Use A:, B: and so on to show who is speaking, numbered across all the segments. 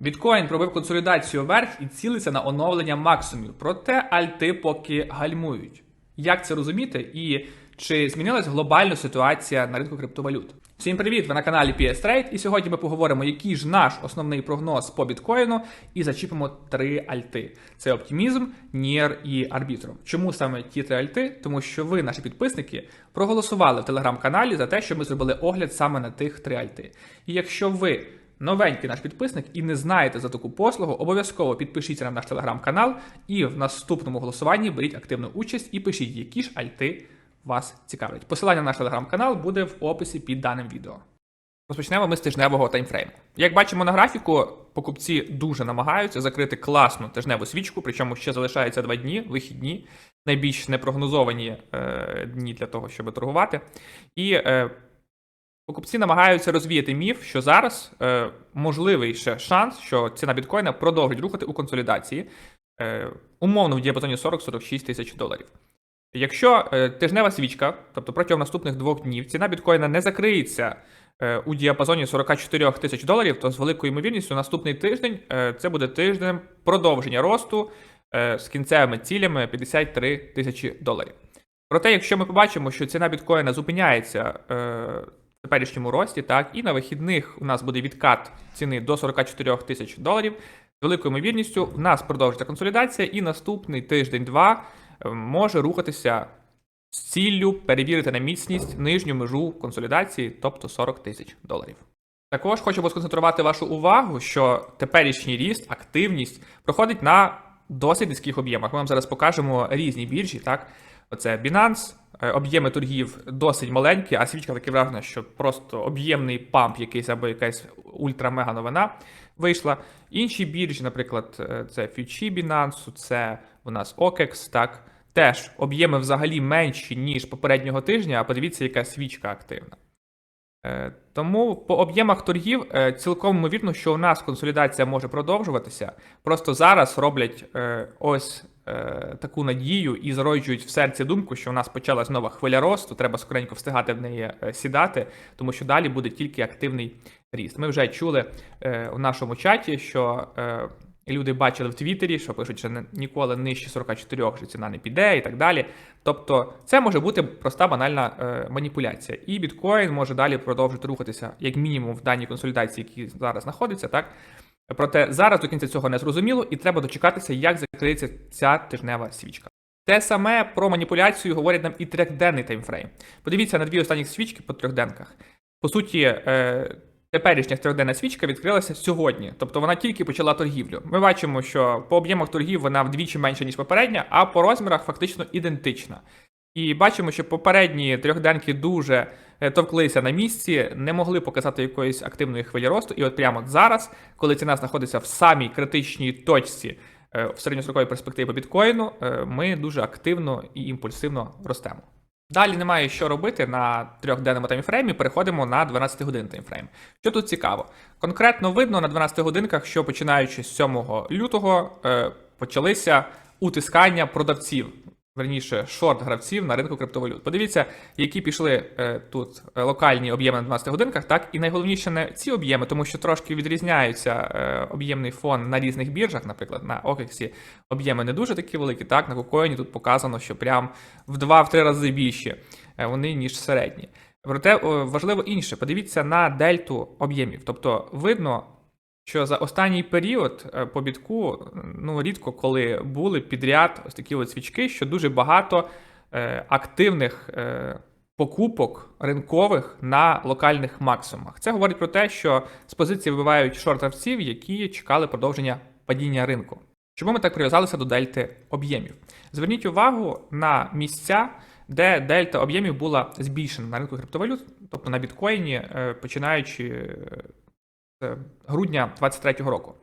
A: Біткоін пробив консолідацію вверх і цілиться на оновлення максимумів, проте альти поки гальмують. Як це розуміти і чи змінилась глобальна ситуація на ринку криптовалют? Всім привіт! Ви на каналі PS Trade, і сьогодні ми поговоримо, який ж наш основний прогноз по біткоїну, і зачіпимо три альти: це оптимізм, Нір і Арбітром. Чому саме ті три альти? Тому що ви, наші підписники, проголосували в телеграм-каналі за те, що ми зробили огляд саме на тих три альти. І якщо ви новенький наш підписник і не знаєте за таку послугу, обов'язково підпишіться на наш телеграм-канал і в наступному голосуванні беріть активну участь і пишіть, які ж альти вас цікавлять. Посилання на наш телеграм-канал буде в описі під даним відео. Розпочнемо ми з тижневого таймфрейму. Як бачимо на графіку, покупці дуже намагаються закрити класну тижневу свічку, причому ще залишається два дні, вихідні, найбільш непрогнозовані е, дні для того, щоб торгувати. І е, покупці намагаються розвіяти міф, що зараз е, можливий ще шанс, що ціна біткоїна продовжить рухати у консолідації, е, умовно в діапазоні 40-46 тисяч доларів. Якщо е, тижнева свічка, тобто протягом наступних двох днів, ціна біткоїна не закриється е, у діапазоні 44 тисяч доларів, то з великою ймовірністю наступний тиждень е, це буде тиждем продовження росту е, з кінцевими цілями 53 тисячі доларів. Проте, якщо ми побачимо, що ціна біткоїна зупиняється е, теперішньому рості, так, і на вихідних у нас буде відкат ціни до 44 тисяч доларів, з великою ймовірністю в нас продовжиться консолідація, і наступний тиждень-два е, може рухатися з ціллю перевірити на міцність нижню межу консолідації, тобто 40 тисяч доларів. Також хочемо сконцентрувати вашу увагу, що теперішній ріст, активність проходить на досить низьких об'ємах. Ми вам зараз покажемо різні біржі. Так, оце Binance, об'єми торгів досить маленькі, а свічка таке враження, що просто об'ємний памп якийсь або якась ультра-мега новина вийшла. Інші біржі, наприклад, е, це Фьючі Binance, це у нас OKEX, так. Теж об'єми взагалі менші, ніж попереднього тижня, а подивіться, яка свічка активна. Е, Тому по об'ємах торгів е, цілком ймовірно, що у нас консолідація може продовжуватися. Просто зараз роблять е, ось е, таку надію і зароджують в серці думку, що у нас почалась нова хвиля росту, треба скоренько встигати в неї е, сідати, тому що далі буде тільки активний ріст. Ми вже чули е, у нашому чаті, що. Люди бачили в Твіттері, що пишуть, що ніколи нижче 44 що ціна не піде і так далі. Тобто, це може бути проста банальна маніпуляція. І біткоін може далі продовжити рухатися, як мінімум, в даній консолідації, які зараз знаходиться, так. Проте зараз до кінця цього не зрозуміло, і треба дочекатися, як закриється ця тижнева свічка. Те саме про маніпуляцію говорить нам і трьохденний таймфрейм. Подивіться на дві останні свічки по трьохденках. По суті, е, теперішня трьохденна свічка відкрилася сьогодні, тобто вона тільки почала торгівлю. Ми бачимо, що по об'ємах торгів вона вдвічі менша, ніж попередня, а по розмірах фактично ідентична. І бачимо, що попередні трьохденки дуже е, товклися на місці, не могли показати якоїсь активної хвилі росту. І от прямо зараз, коли ціна знаходиться в самій критичній точці е, в середньостроковій перспективі по біткоїну, е, ми дуже активно і імпульсивно ростемо. Далі немає що робити на трьохденному таймфреймі, переходимо на 12 годин таймфрейм. Що тут цікаво? Конкретно видно на 12 годинках, що починаючи з 7 лютого почалися утискання продавців, верніше шорт-гравців на ринку криптовалют. Подивіться, які пішли е, тут е, локальні об'єми на 12 годинках, так і найголовніше не ці об'єми, тому що трошки відрізняються е, об'ємний фон на різних біржах, наприклад, на OKEX об'єми не дуже такі великі. Так, на KuCoin тут показано, що прям в 2-3 рази більші е, вони, ніж середні. Проте важливо інше, подивіться на дельту об'ємів. Тобто видно, що за останній період е, по бітку ну, рідко коли були підряд ось такі от свічки, що дуже багато е, активних е, покупок ринкових на локальних максимумах. Це говорить про те, що з позиції вибивають шорт-гравців, які чекали продовження падіння ринку. Чому ми так прив'язалися до дельти об'ємів? Зверніть увагу на місця, де дельта об'ємів була збільшена на ринку криптовалют, тобто на біткоїні, починаючи грудня 2023 року.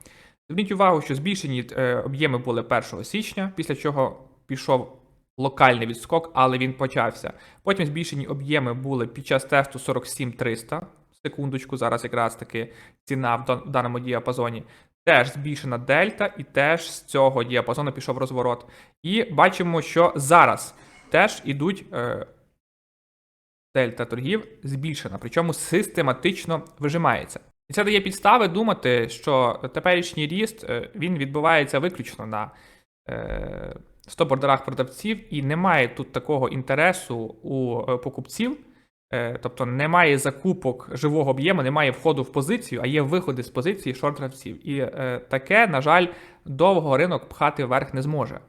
A: Зверніть увагу, що збільшені е, об'єми були 1 січня, після чого пішов локальний відскок, але він почався. Потім збільшені об'єми були під час тесту 47300. Секундочку, зараз якраз таки ціна в даному діапазоні. Теж збільшена дельта, і теж з цього діапазону пішов розворот. І бачимо, що зараз теж ідуть е, дельта торгів збільшена, причому систематично вижимається. І це дає підстави думати, що теперішній ріст е, він відбувається виключно на е, стоп-ордерах продавців, і немає тут такого інтересу у е, покупців. Тобто немає закупок живого об'єму, немає входу в позицію, а є виходи з позиції шорт-гравців. І таке, на жаль, довго ринок пхати вверх не зможе.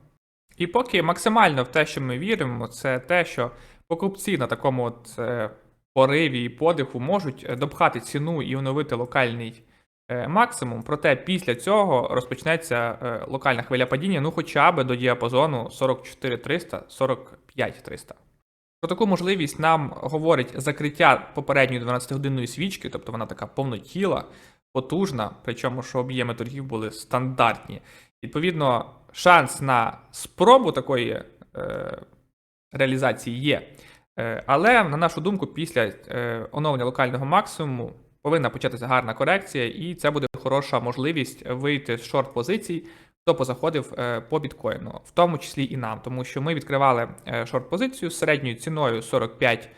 A: І поки максимально в те, що ми віримо, це те, що покупці на такому от пориві і подиху можуть е, допхати ціну і оновити локальний е, максимум. Проте після цього розпочнеться е, локальна хвиля падіння, ну хоча б до діапазону 44300 45300. Про таку можливість нам говорить закриття попередньої 12-годинної свічки, тобто вона така повнотіла, потужна, причому що об'єми торгів були стандартні. Відповідно, шанс на спробу такої е, реалізації є. Е, але, на нашу думку, після е, оновлення локального максимуму повинна початися гарна корекція, і це буде хороша можливість вийти з шорт-позицій, хто позаходив е, по біткоїну, в тому числі і нам, тому що ми відкривали е, шорт-позицію з середньою ціною 45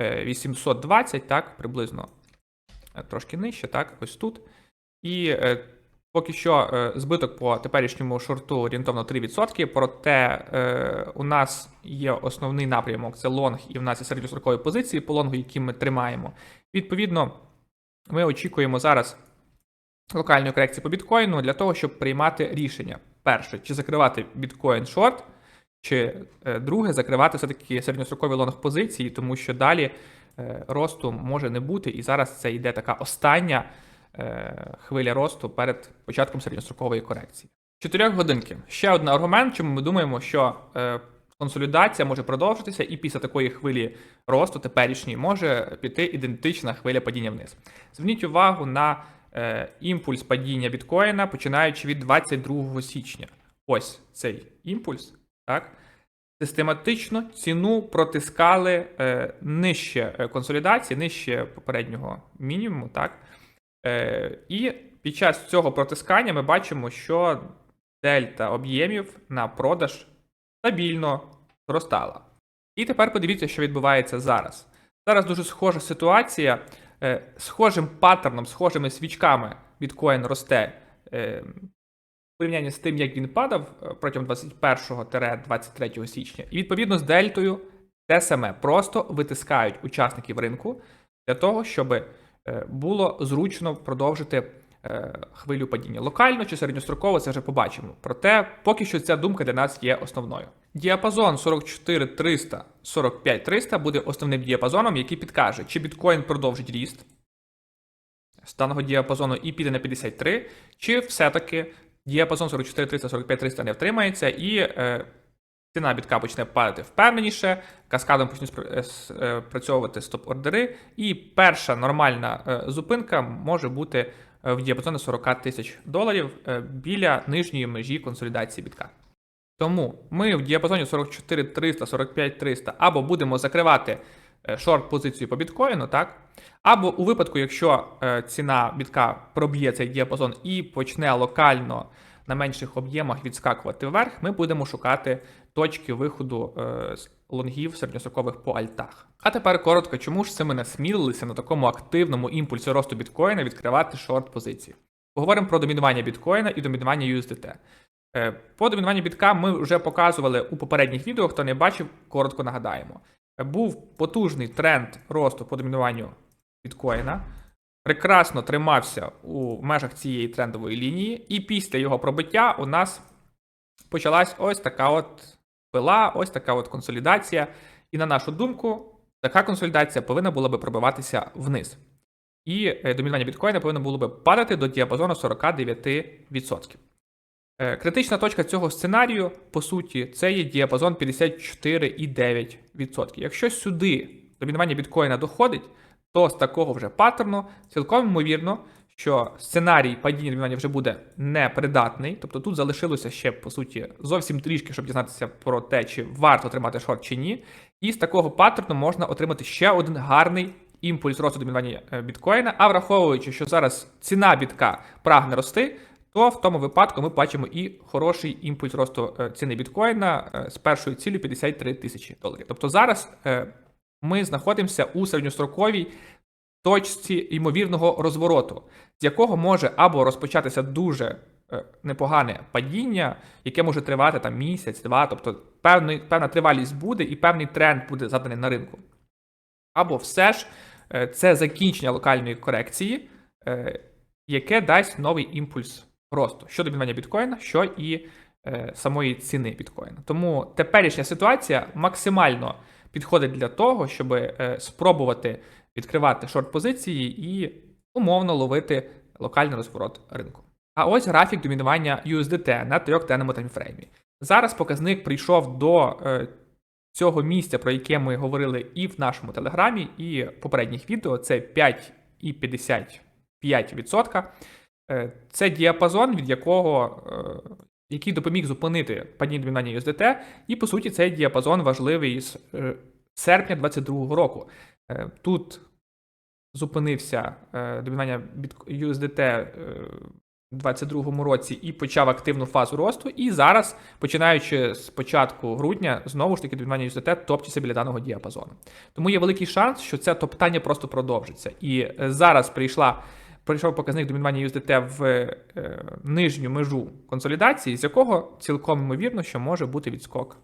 A: е, 820, так, приблизно трошки нижче, так, ось тут. І поки що е, збиток по теперішньому шорту орієнтовно 3%, проте е, у нас є основний напрямок це лонг, і в нас є середньострокові позиції по лонгу, які ми тримаємо. Відповідно, ми очікуємо зараз локальної корекції по біткоїну для того, щоб приймати рішення. Перше, чи закривати біткоін шорт, чи е, друге, закривати все-таки середньострокові лонг позиції, тому що далі е, росту може не бути, і зараз це йде така остання хвиля росту перед початком середньострокової корекції. Чотирьох годинки. Ще один аргумент, чому ми думаємо, що е, консолідація може продовжитися, і після такої хвилі росту теперішньої може піти ідентична хвиля падіння вниз. Зверніть увагу на е, імпульс падіння біткоїна, починаючи від 22 січня. Ось цей імпульс, так? Систематично ціну протискали е, нижче е, консолідації, нижче попереднього мінімуму, так? Е, і під час цього протискання ми бачимо, що дельта об'ємів на продаж стабільно зростала. І тепер подивіться, що відбувається зараз. Зараз дуже схожа ситуація. Е, Схожим паттерном, схожими свічками біткоін росте е, в порівнянні з тим, як він падав е, протягом 21-23 січня. І відповідно з дельтою те саме просто витискають учасників ринку для того, щоб було зручно продовжити е, хвилю падіння. Локально чи середньостроково це вже побачимо. Проте поки що ця думка для нас є основною. Діапазон 44300 45300 буде основним діапазоном, який підкаже, чи біткоін продовжить ріст з даного діапазону і піде на 53, чи все-таки діапазон 44300 45300 не втримається і е, ціна бітка почне падати впевненіше, каскадом почнуть е, е, працьовувати стоп-ордери, і перша нормальна е, зупинка може бути в діапазоні 40 тисяч доларів біля нижньої межі консолідації бітка. Тому ми в діапазоні 44 300, 45 300 або будемо закривати шорт-позицію по біткоїну, так? Або у випадку, якщо ціна бітка проб'є цей діапазон і почне локально на менших об'ємах відскакувати вверх, ми будемо шукати точки виходу е, з лонгів середньострокових по альтах. А тепер коротко, чому ж це ми насмілилися на такому активному імпульсі росту біткоїна відкривати шорт-позиції? Поговоримо про домінування біткоїна і домінування USDT. Е, По домінуванню бітка ми вже показували у попередніх відео. Хто не бачив, коротко нагадаємо. Е, Був потужний тренд росту по домінуванню біткоїна. Прекрасно тримався у межах цієї трендової лінії, і після його пробиття у нас почалась ось така от пила, ось така от консолідація. І на нашу думку, така консолідація повинна була би пробиватися вниз. І е, домінування біткоїна повинно було би падати до діапазону 49%. Е, Критична точка цього сценарію, по суті, це є діапазон 54,9%. Якщо сюди домінування біткоїна доходить, то з такого вже паттерну цілком ймовірно, що сценарій падіння домінування вже буде непридатний. Тобто тут залишилося ще, по суті, зовсім трішки, щоб дізнатися про те, чи варто тримати шорт чи ні. І з такого паттерну можна отримати ще один гарний імпульс росту домінування е, біткоїна. А враховуючи, що зараз ціна бітка прагне рости, то в тому випадку ми бачимо і хороший імпульс росту е, ціни біткоїна е, з першою цілі 53 тисячі доларів. Тобто зараз ми знаходимося у середньостроковій точці ймовірного розвороту, з якого може або розпочатися дуже е, непогане падіння, яке може тривати там місяць, два, тобто певний, певна тривалість буде і певний тренд буде заданий на ринку. Або все ж е, це закінчення локальної корекції, е, яке дасть новий імпульс росту щодо домінування біткоїна, що і самої ціни біткоїна. Тому теперішня ситуація максимально підходить для того, щоб е, спробувати відкривати шорт-позиції і умовно ловити локальний розворот ринку. А ось графік домінування USDT на трьохденному таймфреймі. Зараз показник прийшов до е, цього місця, про яке ми говорили і в нашому телеграмі, і в попередніх відео. Це 5,55%. Е, Це діапазон, від якого який допоміг зупинити падіння домінування USDT, і по суті цей діапазон важливий з е, серпня 2022 року. Е, Тут зупинився домінування бітко- USDT е, 2022 році і почав активну фазу росту. І зараз, починаючи з початку грудня, знову ж таки домінування USDT топчеться біля даного діапазону. Тому є великий шанс, що це топтання просто продовжиться. І е, зараз прийшла. Прийшов показник домінування USDT в е, нижню межу консолідації, з якого цілком ймовірно, що може бути відскок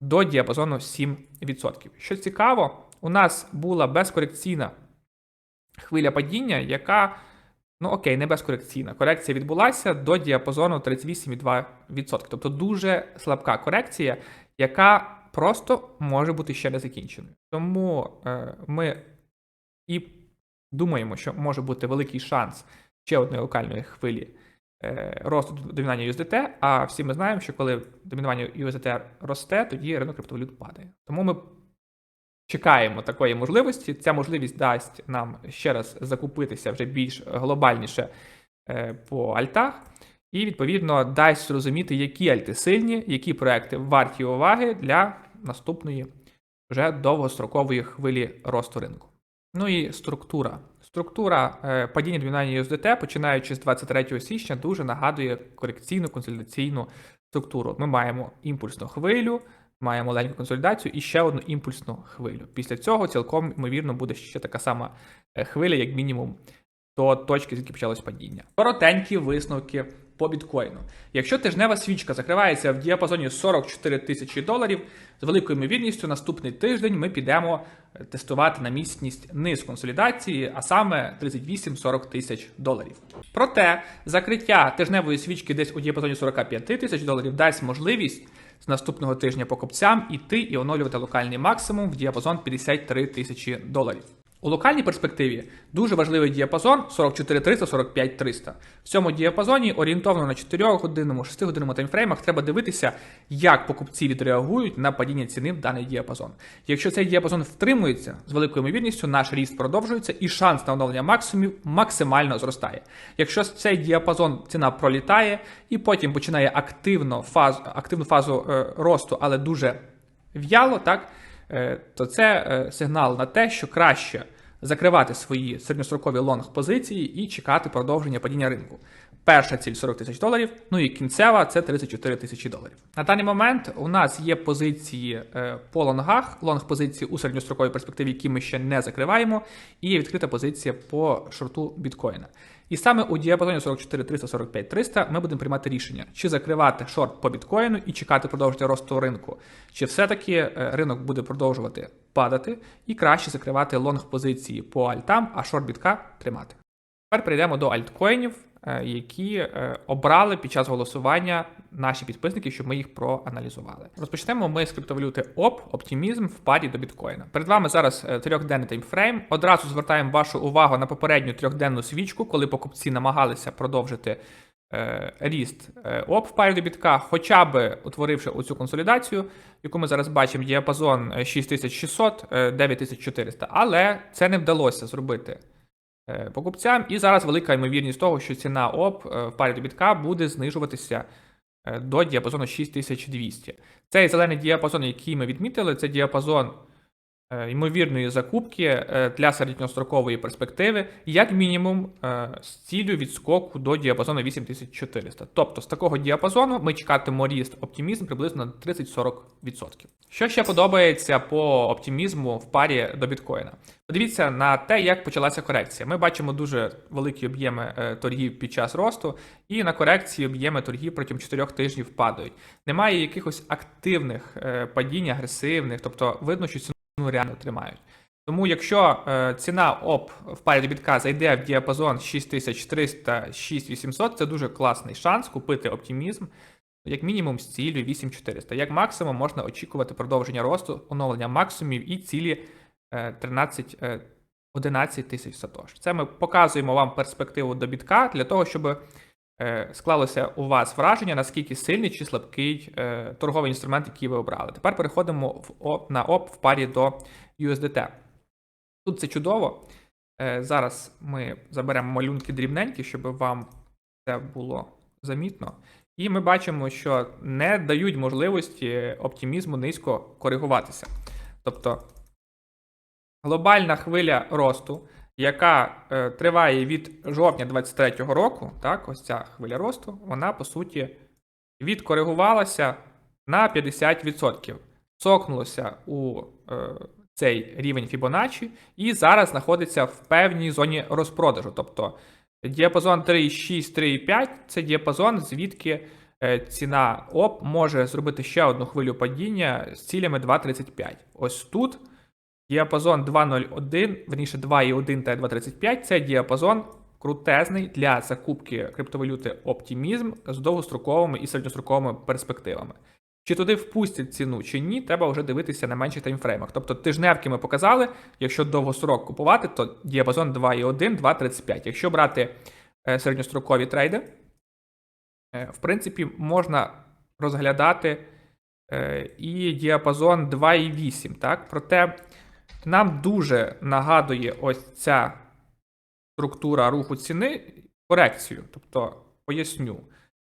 A: до діапазону 7%. Що цікаво, у нас була безкорекційна хвиля падіння, яка, ну окей, не безкорекційна. Корекція відбулася до діапазону 38,2%. Тобто дуже слабка корекція, яка просто може бути ще не закінченою. Тому е, ми і думаємо, що може бути великий шанс ще одної локальної хвилі е, росту домінування USDT, а всі ми знаємо, що коли домінування USDT росте, тоді ринок криптовалют падає. Тому ми чекаємо такої можливості. Ця можливість дасть нам ще раз закупитися вже більш глобальніше е, по альтах, і відповідно дасть зрозуміти, які альти сильні, які проекти варті уваги для наступної вже довгострокової хвилі росту ринку. Ну і структура. Структура е, падіння домінування USDT, починаючи з 23 січня, дуже нагадує корекційну консолідаційну структуру. Ми маємо імпульсну хвилю, маємо маленьку консолідацію і ще одну імпульсну хвилю. Після цього цілком ймовірно буде ще така сама е, хвиля, як мінімум, до точки, звідки почалось падіння. Коротенькі висновки по біткоїну. Якщо тижнева свічка закривається в діапазоні 44 тисячі доларів, з великою ймовірністю наступний тиждень ми підемо е, тестувати на міцність низ консолідації, а саме 38-40 тисяч доларів. Проте закриття тижневої свічки десь у діапазоні 45 тисяч доларів дасть можливість з наступного тижня покупцям іти і оновлювати локальний максимум в діапазон 53 тисячі доларів. У локальній перспективі дуже важливий діапазон 44-300-45-300. В цьому діапазоні орієнтовно на 4-годинному, 6-годинному таймфреймах треба дивитися, як покупці відреагують на падіння ціни в даний діапазон. Якщо цей діапазон втримується, з великою ймовірністю наш ріст продовжується і шанс на оновлення максимумів максимально зростає. Якщо цей діапазон ціна пролітає і потім починає активно фаз, активну фазу е, росту, але дуже в'яло, так, то це е, сигнал на те, що краще закривати свої середньострокові лонг позиції і чекати продовження падіння ринку. Перша ціль 40 тисяч доларів, ну і кінцева це 34 тисячі доларів. На даний момент у нас є позиції е, по лонгах, лонг позиції у середньостроковій перспективі, які ми ще не закриваємо, і є відкрита позиція по шорту біткоїна. І саме у діапазоні 44 300 45 300 ми будемо приймати рішення, чи закривати шорт по біткоїну і чекати продовження росту ринку, чи все-таки е, ринок буде продовжувати падати і краще закривати лонг позиції по альтам, а шорт бітка тримати. Тепер перейдемо до альткоїнів, які е, обрали під час голосування наші підписники, щоб ми їх проаналізували. Розпочнемо ми з криптовалюти ОП, оптимізм в парі до біткоїна. Перед вами зараз е, трьохденний таймфрейм. Одразу звертаємо вашу увагу на попередню трьохденну свічку, коли покупці намагалися продовжити е, ріст е, ОП в парі до бітка, хоча би утворивши оцю консолідацію, яку ми зараз бачимо, діапазон е, 6600, е, 9400. Але це не вдалося зробити е, покупцям. І зараз велика ймовірність того, що ціна ОП е, в парі до бітка буде знижуватися е, до діапазону 6200. Цей зелений діапазон, який ми відмітили, це діапазон е, ймовірної закупки е, для середньострокової перспективи, як мінімум е, з ціллю відскоку до діапазону 8400. Тобто з такого діапазону ми чекатимемо ріст оптимізм приблизно на 30-40%. Що ще подобається по оптимізму в парі до біткоїна? Подивіться на те, як почалася корекція. Ми бачимо дуже великі об'єми е, торгів під час росту, і на корекції об'єми торгів протягом 4 тижнів падають. Немає якихось активних е, падінь, агресивних, тобто видно, що ціну реально тримають. Тому якщо е, ціна ОП в парі бітка зайде в діапазон 6300-6800, це дуже класний шанс купити оптимізм, як мінімум з цілею 8400. Як максимум можна очікувати продовження росту, оновлення максимумів і цілі е, 13 е, 11 тисяч сатош. Це ми показуємо вам перспективу до бітка для того, щоб склалося у вас враження, наскільки сильний чи слабкий е, торговий інструмент, який ви обрали. Тепер переходимо на ОП в парі до USDT. Тут це чудово. Е, Зараз ми заберемо малюнки дрібненькі, щоб вам це було замітно. І ми бачимо, що не дають можливості оптимізму низько коригуватися. Тобто глобальна хвиля росту, яка е, триває від жовтня 2023 року, так, ось ця хвиля росту, вона по суті відкоригувалася на 50%. Цокнулося у е, цей рівень Fibonacci і зараз знаходиться в певній зоні розпродажу. Тобто діапазон 3,6, 3,5 це діапазон, звідки е, ціна ОП може зробити ще одну хвилю падіння з цілями 2,35. Ось тут діапазон 2,01, верніше 2,1 та 2,35 це діапазон крутезний для закупки криптовалюти Оптимізм з довгостроковими і середньостроковими перспективами. Чи туди впустять ціну чи ні, треба вже дивитися на менших таймфреймах. Тобто тижневки ми показали, якщо довгострок купувати, то діапазон 2,1, 2,35. Якщо брати е, середньострокові трейди, е, в принципі, можна розглядати е, і діапазон 2,8. Так? Проте нам дуже нагадує ось ця структура руху ціни корекцію. Тобто, поясню,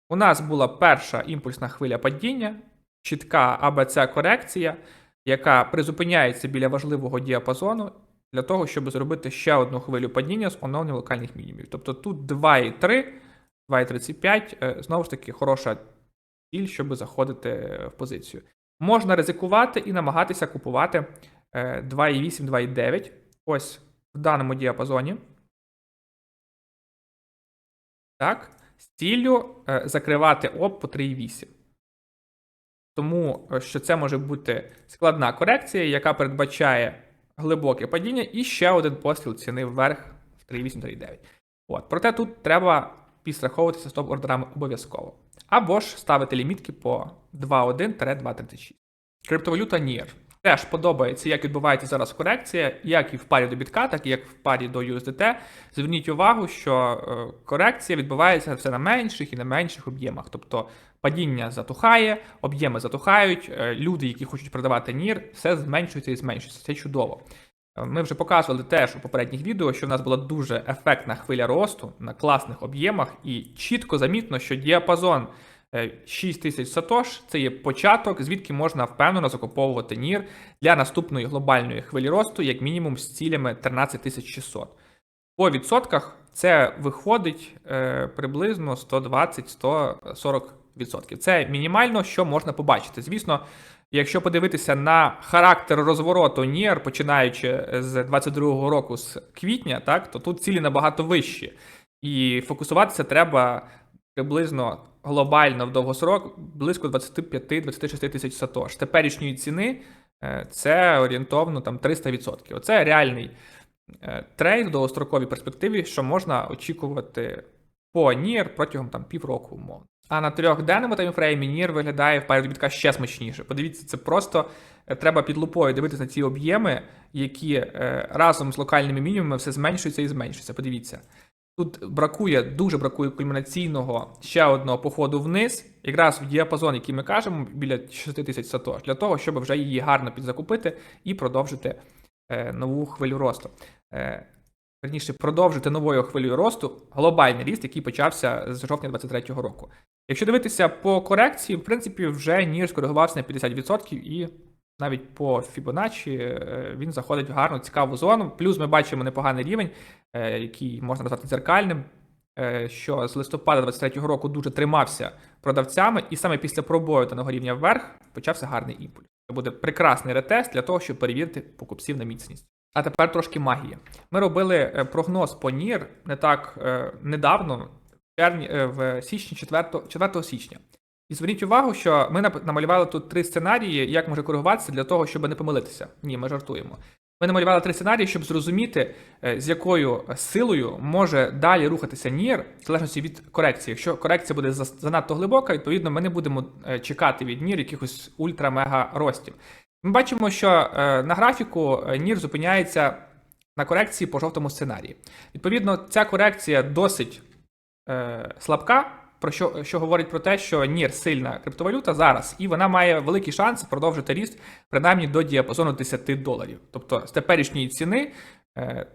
A: у нас була перша імпульсна хвиля падіння, чітка АБЦ корекція, яка призупиняється біля важливого діапазону для того, щоб зробити ще одну хвилю падіння з оновленням локальних мінімумів. Тобто тут 2,3, 2,35, е, знову ж таки, хороша ціль, щоб заходити в позицію. Можна ризикувати і намагатися купувати 2,8, 2,9. Ось в даному діапазоні. Так, з ціллю е, закривати ОП по 3,8. Тому е, що це може бути складна корекція, яка передбачає глибоке падіння і ще один постріл ціни вверх в 3,8-3,9. От. Проте тут треба підстраховуватися стоп-ордерами обов'язково. Або ж ставити лімітки по 2,1-2,36. Криптовалюта NIR. Теж подобається, як відбувається зараз корекція, як і в парі до бітка, так і як в парі до USDT. Зверніть увагу, що е, корекція відбувається все на менших і на менших об'ємах. Тобто падіння затухає, об'єми затухають, е, люди, які хочуть продавати NIR, все зменшується і зменшується. Це чудово. Е, Ми вже показували теж у попередніх відео, що в нас була дуже ефектна хвиля росту на класних об'ємах, і чітко замітно, що діапазон 6 тисяч сатош це є початок, звідки можна впевнено закуповувати NIR для наступної глобальної хвилі росту, як мінімум з цілями 13600. По відсотках це виходить е, приблизно 120-140%. Це мінімально, що можна побачити. Звісно, якщо подивитися на характер розвороту NIR, починаючи з 22-го року з квітня, так, то тут цілі набагато вищі. І фокусуватися треба приблизно глобально в довгосрок близько 25-26 тисяч сатош. Теперішньої ціни е, це орієнтовно там 300%. Оце реальний е, трейд в довгостроковій перспективі, що можна очікувати по NIR протягом там півроку, умовно. А на трьохденному таймфреймі NIR виглядає в парі до ще смачніше. Подивіться, це просто е, треба під лупою дивитися на ці об'єми, які разом з локальними мінімумами все зменшуються і зменшуються. Подивіться. Тут бракує, дуже бракує кульмінаційного ще одного походу вниз, якраз в діапазон, який ми кажемо, біля 6 тисяч сатош, для того, щоб вже її гарно підзакупити і продовжити е, нову хвилю росту. Е, верніше, продовжити новою хвилею росту глобальний ріст, який почався з жовтня 2023 року. Якщо дивитися по корекції, в принципі, вже ніж скоригувався на 50% і навіть по Fibonacci е, він заходить в гарну цікаву зону. Плюс ми бачимо непоганий рівень, е, який можна назвати дзеркальним, е, що з листопада 2023 року дуже тримався продавцями, і саме після пробою даного рівня вверх почався гарний імпульс. Це буде прекрасний ретест для того, щоб перевірити покупців на міцність. А тепер трошки магії. Ми робили прогноз по НІР не так недавно, в січні 4, 4 січня. І зверніть увагу, що ми намалювали тут три сценарії, як може коригуватися для того, щоб не помилитися. Ні, ми жартуємо. Ми намалювали три сценарії, щоб зрозуміти, е, з якою силою може далі рухатися НІР, в залежності від корекції. Якщо корекція буде занадто глибока, відповідно, ми не будемо е, чекати від НІР якихось ультра-мега ростів. Ми бачимо, що е, на графіку НІР зупиняється на корекції по жовтому сценарії. Відповідно, ця корекція досить слабка, про що, що говорить про те, що NIR сильна криптовалюта зараз, і вона має великий шанс продовжити ріст принаймні до діапазону 10 доларів. Тобто з теперішньої ціни е,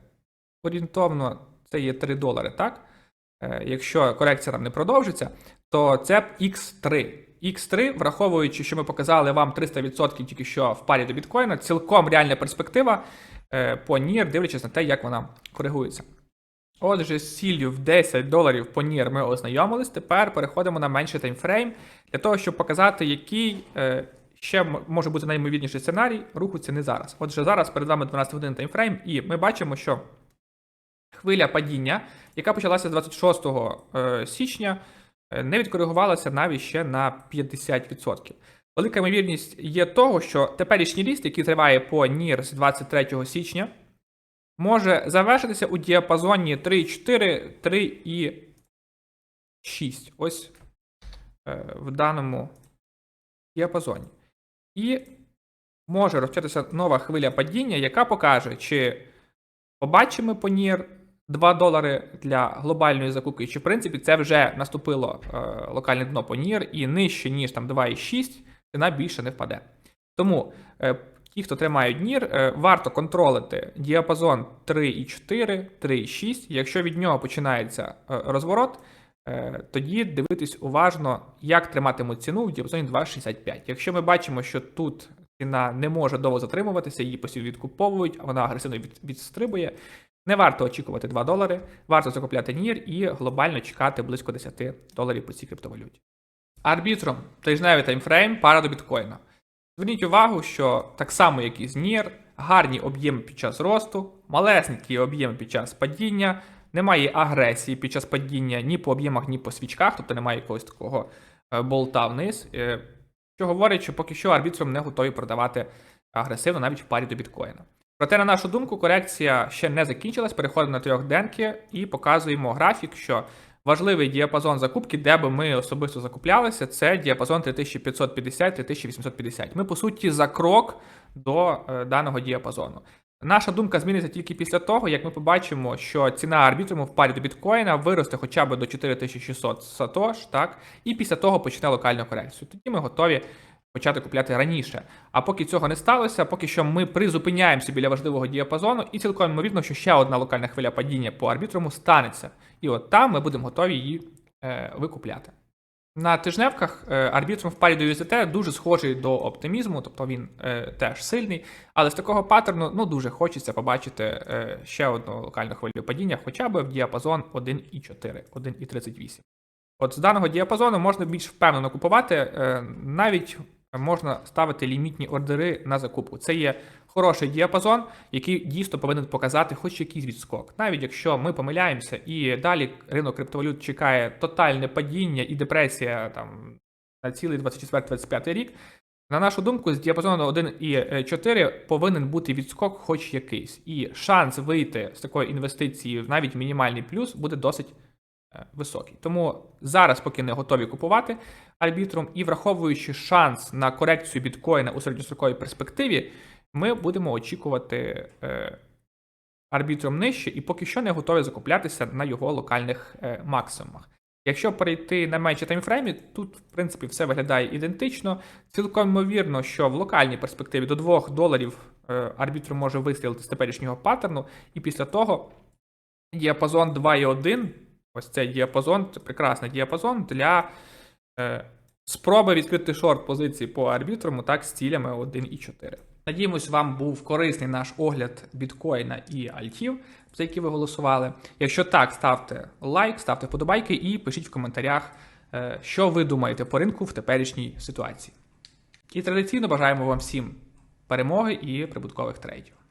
A: орієнтовно це є 3 долари, так? Е, якщо корекція там не продовжиться, то це X3. X3, враховуючи, що ми показали вам 300% тільки що в парі до біткоїна, цілком реальна перспектива е, по NIR, дивлячись на те, як вона коригується. Отже, з ціллю в 10 доларів по NIR ми ознайомились. Тепер переходимо на менший таймфрейм для того, щоб показати, який е, ще може бути найімовірніший сценарій руху ціни зараз. Отже, зараз перед вами 12 годин таймфрейм, і ми бачимо, що хвиля падіння, яка почалася з 26 е, січня, е, не відкоригувалася навіть ще на 50%. Велика ймовірність є того, що теперішній ріст, який триває по NIR з 23 січня, може завершитися у діапазоні 3,4, 3,6. Ось е, в даному діапазоні. І може розпочатися нова хвиля падіння, яка покаже, чи побачимо по NIR 2 долари для глобальної закупки, чи в принципі це вже наступило е, локальне дно по NIR і нижче, ніж там 2,6, ціна більше не впаде. Тому е, ті, хто тримають NIR, е, варто контролити діапазон 3,4, 3,6. Якщо від нього починається е, розворот, е, тоді дивитись уважно, як триматимуть ціну в діапазоні 2,65. Якщо ми бачимо, що тут ціна не може довго затримуватися, її постійно відкуповують, а вона агресивно відстрибує. Не варто очікувати 2 долари, варто закупляти NIR і глобально чекати близько 10 доларів по цій криптовалюті. Арбітром тижневий таймфрейм пара до біткоїна. Зверніть увагу, що так само, як і з NIR, гарні об'єми під час росту, малесенькі об'єми під час падіння, немає агресії під час падіння ні по об'ємах, ні по свічках, тобто немає якогось такого е, болта вниз. е, Що говорить, що поки що арбітром не готові продавати агресивно навіть в парі до біткоїна. Проте, на нашу думку, корекція ще не закінчилась. Переходимо на трьохденки і показуємо графік, що важливий діапазон закупки, де би ми особисто закуплялися, це діапазон 3550-3850. Ми, по суті, за крок до е, даного діапазону. Наша думка зміниться тільки після того, як ми побачимо, що ціна арбітруму в парі до біткоїна виросте хоча б до 4600 сатош, так, і після того почне локальну корекцію. Тоді ми готові почати купляти раніше. А поки цього не сталося, поки що ми призупиняємося біля важливого діапазону, і цілком ймовірно, що ще одна локальна хвиля падіння по арбітруму станеться. І от там ми будемо готові її е, викупляти. На тижневках е, арбітрум в парі до USDT дуже схожий до оптимізму, тобто він е, теж сильний, але з такого паттерну ну, дуже хочеться побачити е, ще одну локальну хвилю падіння, хоча б в діапазон 1,4, 1,38. От з даного діапазону можна більш впевнено купувати, е, навіть можна ставити лімітні ордери на закупку. Це є хороший діапазон, який дійсно повинен показати хоч якийсь відскок. Навіть якщо ми помиляємося і далі ринок криптовалют чекає тотальне падіння і депресія там на цілий 24-25 рік. На нашу думку, з діапазону 1,4 повинен бути відскок хоч якийсь. І шанс вийти з такої інвестиції в навіть мінімальний плюс буде досить високий. Тому зараз, поки не готові купувати арбітром, і враховуючи шанс на корекцію біткоїна у середньостроковій перспективі, ми будемо очікувати е, арбітром нижче і поки що не готові закуплятися на його локальних е, максимумах. Якщо перейти на менші таймфреймі, тут, в принципі, все виглядає ідентично. Цілком ймовірно, що в локальній перспективі до 2 доларів е, арбітр може вистрілити з теперішнього паттерну, і після того діапазон 2,1, ось цей діапазон, це прекрасний діапазон для е, Спроби відкрити шорт позиції по арбітруму так з цілями 1,4. Надіємось, вам був корисний наш огляд біткоїна і альтів, за які ви голосували. Якщо так, ставте лайк, ставте вподобайки і пишіть в коментарях, е, що ви думаєте по ринку в теперішній ситуації. І традиційно бажаємо вам всім перемоги і прибуткових трейдів.